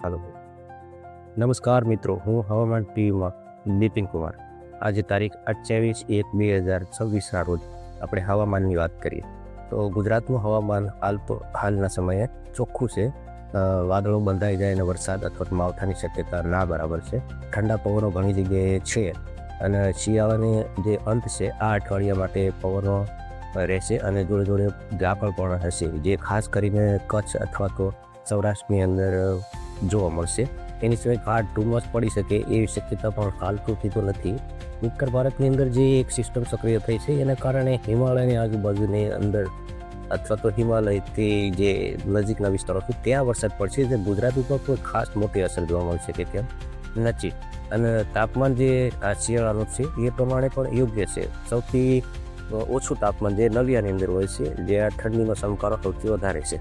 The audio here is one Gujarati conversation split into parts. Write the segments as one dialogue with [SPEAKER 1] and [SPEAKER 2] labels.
[SPEAKER 1] ચાલો નમસ્કાર મિત્રો, હું હવામાન ટીવીમાં નીતિન કુમાર. આજે તારીખ અઠ્યાવીસ એક બે હજાર છવ્વીસના રોજ આપણે હવામાનની વાત કરીએ. તો ગુજરાતનું હવામાન હાલ હાલના સમયે ચોખ્ખું છે. વાદળો બંધાઈ જાય અને વરસાદ અથવા માવઠાની શક્યતા ના બરાબર છે. ઠંડા પવનો ઘણી જગ્યાએ છે અને શિયાળાની જે અંત છે, આ અઠવાડિયા માટે પવનો રહેશે અને જોડે જોડે ઝાપળ પણ હશે. જે ખાસ કરીને કચ્છ અથવા તો સૌરાષ્ટ્રની અંદર જોવા મળશે. એની સિવાય કાળ ધુમ્મસ પડી શકે એવી શક્યતા પણ હાલ પૂરતી તો નથી. ઉત્તર ભારતની અંદર જે એક સિસ્ટમ સક્રિય થઈ છે, એના કારણે હિમાલયની આજુબાજુની અંદર અથવા તો હિમાલયથી જે નજીકના વિસ્તારો છે, ત્યાં વરસાદ પડશે. જે ગુજરાત ઉપર કોઈ ખાસ મોટી અસર જોવા મળશે કે તેમ નથી. અને તાપમાન જે આ શિયાળાનું છે, એ પ્રમાણે પણ યોગ્ય છે. સૌથી ઓછું તાપમાન જે નલિયાની અંદર હોય છે, જે આ ઠંડીનો સમકારો સૌથી વધારે છે.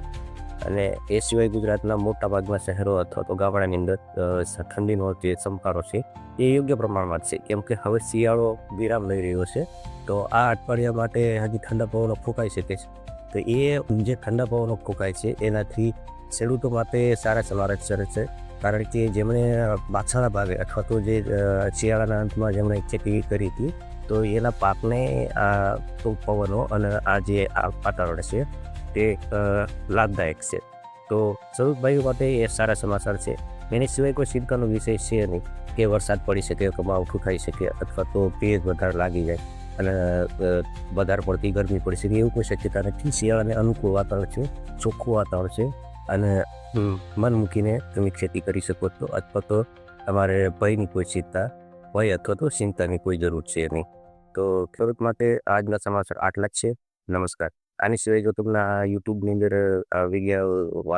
[SPEAKER 1] અને એ સિવાય ગુજરાતના મોટા ભાગના શહેરો અથવા તો ગામડાની અંદર ઠંડીનો જે ચમકારો છે, એ યોગ્ય પ્રમાણમાં છે. કેમ કે હવે શિયાળો વિરામ લઈ રહ્યો છે, તો આ અઠવાડિયા માટે હજી ઠંડા પવનો ફૂંકાઈ શકે છે. તો એ જે ઠંડા પવનો ફૂંકાય છે, એનાથી ખેડૂતો માટે સારા સમાચાર છે. કારણ કે જેમણે પાછળના ભાગે અથવા તો જે શિયાળાના અંતમાં જેમણે ખેતી કરી હતી, તો એના પાકને આ પવનો અને આ જે આ વાતાવરણ છે તે લાભદાયક છે. તો સ્વરૂપભાઈઓ માટે એ સારા સમાચાર છે. એની સિવાય કોઈ ચિંતાનો વિષય છે નહીં કે વરસાદ પડી શકે, કે માવઠું થઈ શકે અથવા તો ભેજ વધારે લાગી જાય અને વધારે પડતી ગરમી પડી શકે એવું કોઈ શક્યતા નથી. શિયાળાને અનુકૂળ વાતાવરણ છે, ચોખ્ખું વાતાવરણ છે અને મન મૂકીને તમે ખેતી કરી શકો છો અથવા તો તમારે ભયની કોઈ ચિંતા ભય અથવા તો ચિંતાની કોઈ જરૂર છે નહીં. તો ખેડૂત માટે આજના સમાચાર આટલા જ છે. નમસ્કાર. આની સિવાય જો તમને આ યુટ્યુબની અંદર વાત